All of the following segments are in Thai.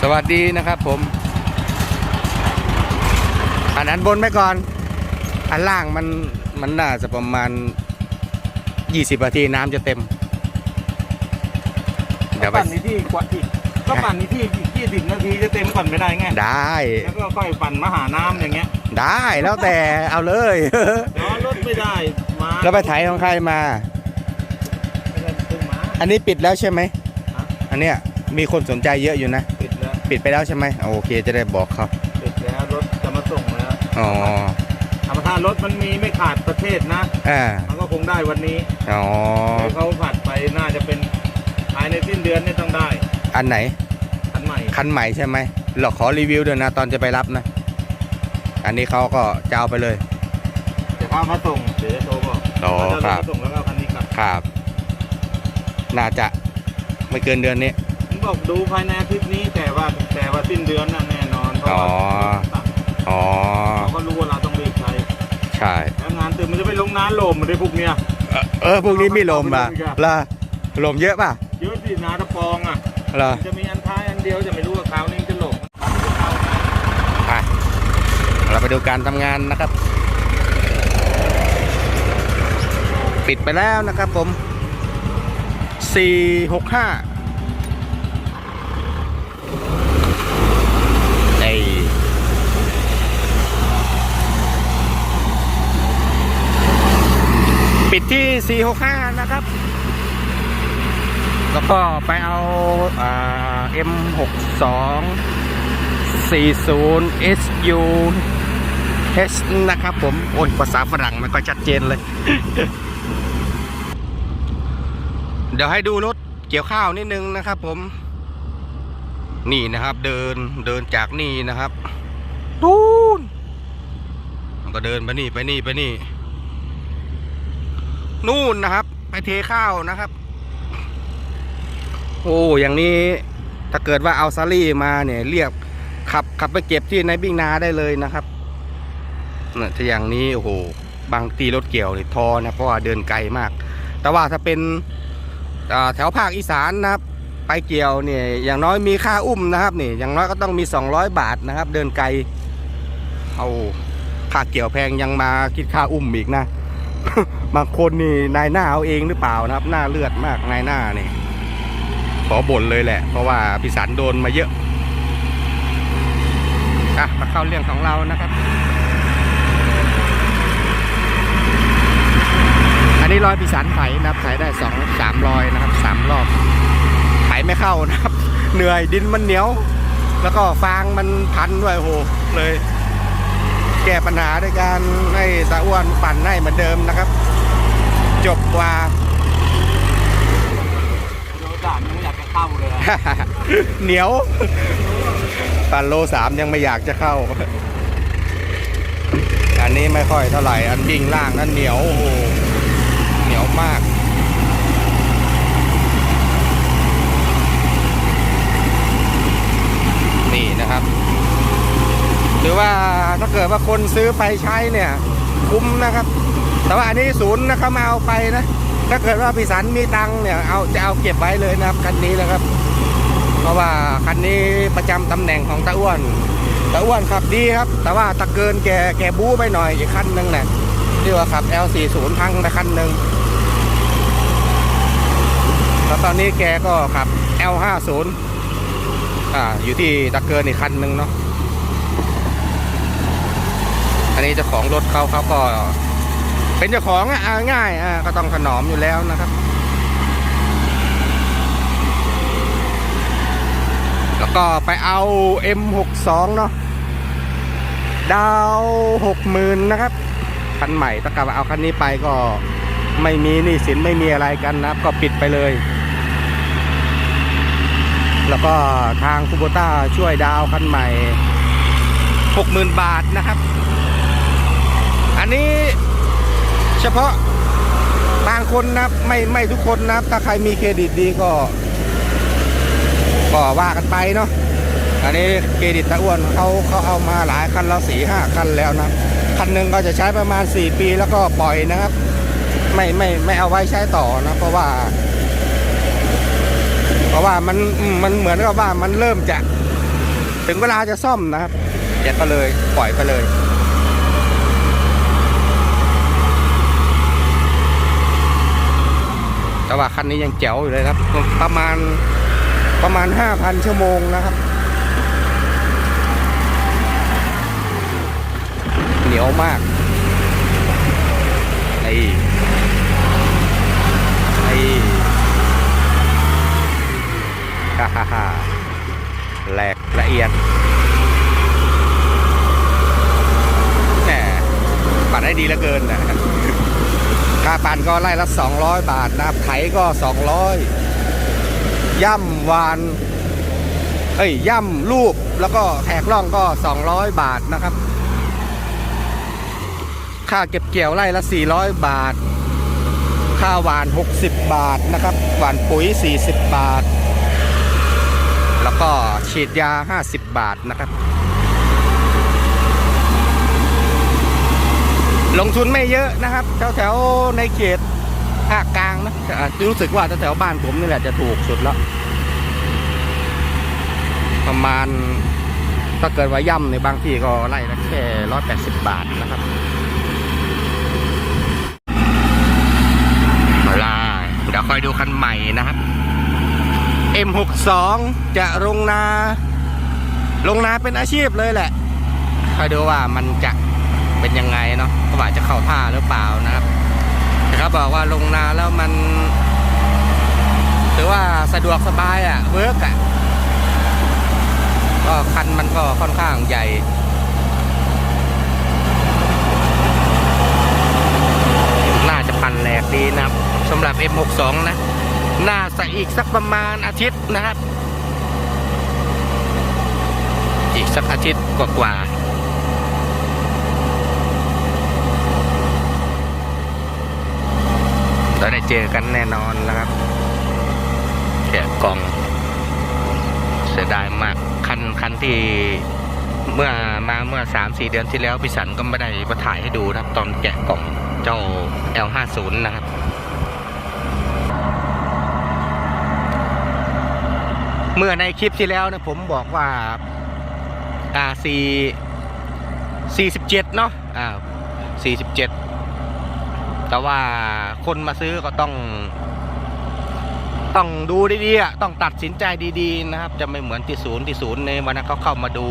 สวัสดีนะครับผม อันนั้นบนไปก่อน อันล่างมันมันน่าจะประมาณ 20นาทีน้ำจะเต็ม เดี๋ยวไปปั่นในที่กว่าอีกก็ปั่นในที่อีกยี่สิบนาทีจะเต็มก่อนไม่ได้ไงได้ แล้วก็ค่อยปั่นมาหาน้ำอย่างเงี้ย ได้แล้วแต่เอาเลยรอรถไม่ได้มาแล้วไปไถของใครมาไม่ได้เพิ่งมาอันนี้ปิดแล้วใช่ไหมฮะอันเนี้ยมีคนสนใจเยอะอยู่นะ ปิดแล้วปิดไปแล้วใช่ไหมโอเคจะได้บอกเขาปิดแล้วรถจะมาส่งแล้วอ๋อธรรมชาติรถมันมีไม่ขาดประเทศนะอ่ามันก็คงได้วันนี้อ๋อเดี๋ยวเขาผัดไปน่าจะเป็นภายในสิ้นเดือนนี่ต้องได้ อันไหนคันใหม่คันใหม่ใช่ไหมเราขอรีวิวด้วยนะ ตอนจะไปรับนะ อันนี้เขาก็จะเอาไปเลยเดี๋ยวพามาส่งเดี๋ยวจะโทรบอกอ๋อว่าจะครับมาส่งแล้วก็เอาคันนี้กลับครับ น่าจะไม่เกินเดือนนี้ผม บอกดูภายในอาทิตย์นี้แต่ว่าแต่ว่าสิ้นเดือนน่ะแน่นอนเพราะว่าอ๋อ อ๋อ เขาก็รู้ว่าเราต้องรีบใช้ใช่ แล้วงานตื่นมันจะไปลงน้ำลมมันได้พวกเนี้ย เออเออพวกนี้มีลมป่ะล่ะลมเยอะป่ะเยอะสินาตะปองอะ ล่ะมันจะมีอันท้ายอันเดียวจะไม่รู้ว่าคราวนี้จะหลงไปเราไปดูการทำงานนะครับ ปิดไปแล้วนะครับผม 465ไอปิด ที่465นะครับ แล้วก็ไปเอาอ่า M62 40 SU H นะครับผม โอ้ยภาษาฝรั่งมันก็ชัดเจนเลย เดี๋ยวให้ดูรถเกี่ยวข้าวนิดนึงนะครับผม นี่นะครับเดินเดินจากนี่นะครับดูนมันก็เดินไปนี่ไปนี่ไปนี่ นู่นนะครับ ไปเทข้าวนะครับ โอ้อย่างนี้ถ้าเกิดว่าเอาซารี่มาเนี่ยเรียกขับขับไปเก็บที่ในบิ้งนาได้เลยนะครับเนี่ยถ้าอย่างนี้โอ้โหบางทีรถเกี่ยวเนี่ยทอนะเพราะว่าเดินไกลมาก แต่ว่าถ้าเป็นแถวภาคอีสานนะครับ ไปเกี่ยวเนี่ยอย่างน้อยมีค่าอุ้มนะครับนี่อย่างน้อยก็ต้องมี 200 บาทนะครับ เดินไกลเอาค่าเกี่ยวแพงยังมาคิดค่าอุ้มอีกนะ บางคนนี่นายหน้าเอาเองหรือเปล่านะครับ หน้าเลือดมากนายหน้านี่ขอบ่นเลยแหละ เพราะว่าพิสันโดนมาเยอะอะมาเข้าเรื่องของเรานะครับอันนี้รอยพิสันไถนะครับไถได้สองสามรอยนะครับสามรอบไถไม่เข้านะครับ เหนื่อยดินมันเหนียว แล้วก็ฟางมันพันด้วยโอ้โหเลย แก้ปัญหาด้วยการให้ตาอ้วนปั่นให้เหมือนเดิมนะครับ จบกว่าโดนด่านยังไม่อยากจะเข้าเลยอะเหนียวปันโลสามยังไม่อยากจะเข้า อันนี้ไม่ค่อยเท่าไหร่ อันวิ่งล่างนั้นเหนียวโอ้โหเหนียวมากนี่นะครับ หรือว่าถ้าเกิดว่าคนซื้อไปใช้เนี่ย คุ้มนะครับ แต่ว่าอันนี้ศูนย์นะครับมาเอาไปนะถ้าเกิดว่าพี่สันมีตังเนี่ยเอาจะเอาเก็บไว้เลยนะครับคันนี้นะครับ เพราะว่าคันนี้ประจำตำแหน่งของตาอ้วนตาอ้วนขับดีครับ แต่ว่าตะเกินแกแกบู๊ไปหน่อยอีกคันหนึ่งเนี่ยที่ว่าขับ L40 พังไปคันหนึ่งแล้วตอนนี้แกก็ขับ L50 อ่าอยู่ที่ตะเกินอีกคันหนึ่งเนาะอันนี้เจ้าของรถเขาเขาก็ เป็นเจ้าของอะง่ายอ่าก็ต้องถนอมอยู่แล้วนะครับแล้วก็ไปเอา M62 เนาะดาวหกหมื่นนะครับคันใหม่ถ้ากลับเอาคันนี้ไปก็ไม่มีนี้สินไม่มีอะไรกันนะครับ ก็ปิดไปเลย แล้วก็ทางคูโบต้าช่วยดาวคันใหม่หกหมื่นบาทนะครับ อันนี้ เฉพาะบางคนนะครับไม่ไม่ทุกคนนะครับ ถ้าใครมีเครดิตดีก็ ก็ว่ากันไปเนาะอันนี้เครดิตตะอ้วนเขาเขาเอามาหลายคันแล้วสี่ห้าคันแล้วนะคันหนึ่งก็จะใช้ประมาณ 4 ปีแล้วก็ปล่อยนะครับ ไม่ไม่ไม่เอาไว้ใช้ต่อนะ เพราะว่า เพราะว่ามันมมันเหมือนกับว่ามันเริ่มจะ ถึงเวลาจะซ่อมนะครับแกก็เลยปล่อยไปเลย แต่ ว่าคันนี้ยังแจ๋วอยู่เลยครับ ประมาณประมาณ 5,000 ชั่วโมงนะครับ เหนียวมากไอ้ไอ้ฮ่าฮ่าฮ่าแหลกละเอียดแหมปั่นได้ดีเหลือเกินนะ ค่าปั่นก็ไล่ละ 200 บาทนะครับไถก็ 200 ย่ำวานเอ้ยย่ำลูกแล้วก็แหกล่องก็ 200 บาทนะครับ ค่าเก็บเกี่ยวไร่ละ 400 บาท ค่าหวาน 60 บาทนะครับ หวานปุ๋ย 40 บาท แล้วก็ฉีดยา 50 บาทนะครับ ลงทุนไม่เยอะนะครับแถวแถวๆในเขตภาคกลางนะอาจจะรู้สึกว่าแถวแถวบ้านผมนี่แหละจะถูกสุดแล้ว ประมาณถ้าเกิดว่าย่ำในบางที่ก็ไล่ละแค่ร้อยแปดสิบบาทนะครับเอาล่ะเดี๋ยวคอยดูคันใหม่นะครับ M62 จะลงนา ลงนาเป็นอาชีพเลยแหละคอยดูว่ามันจะ เป็นยังไงเนาะว่าจะเข้าท่าหรือเปล่านะครับแต่เขาบอกว่าลงนาแล้วมันถือว่าสะดวกสบายอะ่ะเวิร์กอะก็คันมันก็ค่อนข้างใหญ่น่าจะพันแหลกดีนะครับสำหรับ M62 นะน่าจะอีกสักประมาณอาทิตย์นะครับ อีกสักอาทิตย์กว่าๆ เราได้เจอกันแน่นอนนะครับแกะกล่อง เสียดายมาก คันคันที่เมื่อมาเมื่อสามสี่เดือนที่แล้วพี่สันก็ไม่ได้มาถ่ายให้ดูครับ ตอนแกะกล่องเจ้า L50 นะครับเมื่อในคลิปที่แล้วนะผมบอกว่าอ่าสี่สี่สิบเนาะอ่าสี่สิบเจ็ด แต่ว่าคนมาซื้อก็ต้อง ต้องดูดีๆอะต้องตัดสินใจดีๆนะครับ จะไม่เหมือนที่ศูนย์ที่ศูนย์ในวันนั้นเขาเข้ามาดู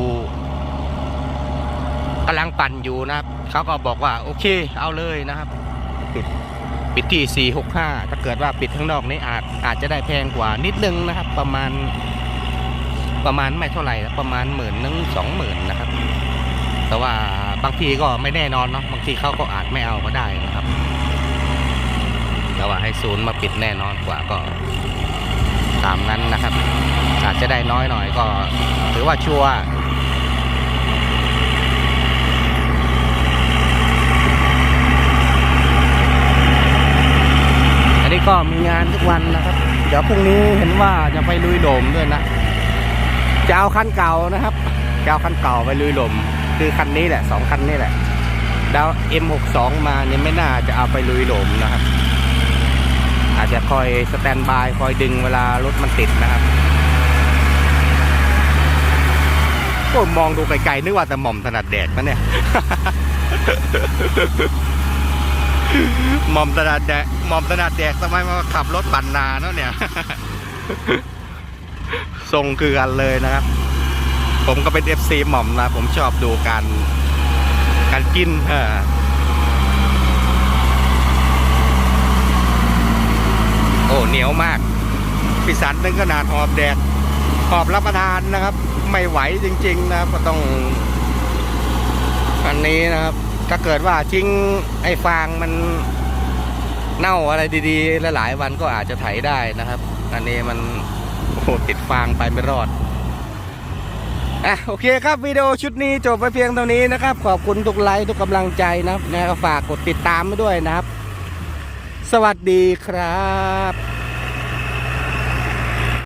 กำลังปั่นอยู่นะครับเขาก็บอกว่า โอเค เอาเลยนะครับปิดปิดที่ 465 ถ้าเกิดว่าปิดข้างนอกนี่อาจอาจจะได้แพงกว่านิดนึงนะครับ ประมาณประมาณไม่เท่าไหร่ประมาณหมื่นนึงสองหมื่นนะครับ แต่ว่าบางทีก็ไม่แน่นอนเนาะบางทีเขาก็อาจไม่เอาก็ได้นะครับ แต่ว่าให้ศูนย์มาปิดแน่นอนกว่าก็ตามนั้นนะครับ อาจจะได้น้อยหน่อยก็ถือว่าชัวร์อันนี้ก็มีงานทุกวันนะครับ เดี๋ยวพรุ่งนี้เห็นว่าจะไปลุยโหลมด้วยนะ จะเอาคันเก่านะครับจะเอาคันเก่าไปลุยโหลม คือคันนี้แหละสองคันนี้แหละดาว M62 มาเนี่ยไม่น่าจะเอาไปลุยโหลมนะครับ อาจจะคอยสแตนบายคอยดึงเวลารถมันติดนะครับก็มองดูไกลๆนึกว่าแต่หม่อมถนัดแดกนะเนี่ยหม่อมถนัดแดกหม่อมถนัดแดกทำไมมาขับรถปั่นนาเนาะเนี่ยทรงคือกันเลยนะครับ ผมก็เป็น FC หม่อมนะ ผมชอบดูการการกินเออ โอ้เหนี ยวมากพิสันนึงขนาดหอบแดดหอบรับประทานนะครับ ไม่ไหวจริง ๆ นะครับ ก็ต้องอันนี้นะครับ ถ้าเกิดว่าทิ้งไอ้ฟางมันเน่าอะไรดีๆ หลายๆวันก็อาจจะไถได้นะครับ อันนี้มันโอ้ติดฟางไปไม่รอดอะโอเคครับวิดีโอชุดนี้จบไปเพียงเท่านี้นะครับ ขอบคุณทุกไลค์ทุกกำลังใจนะครับนะฝากกดติดตามไปด้วยนะครับ สวัสดีครับ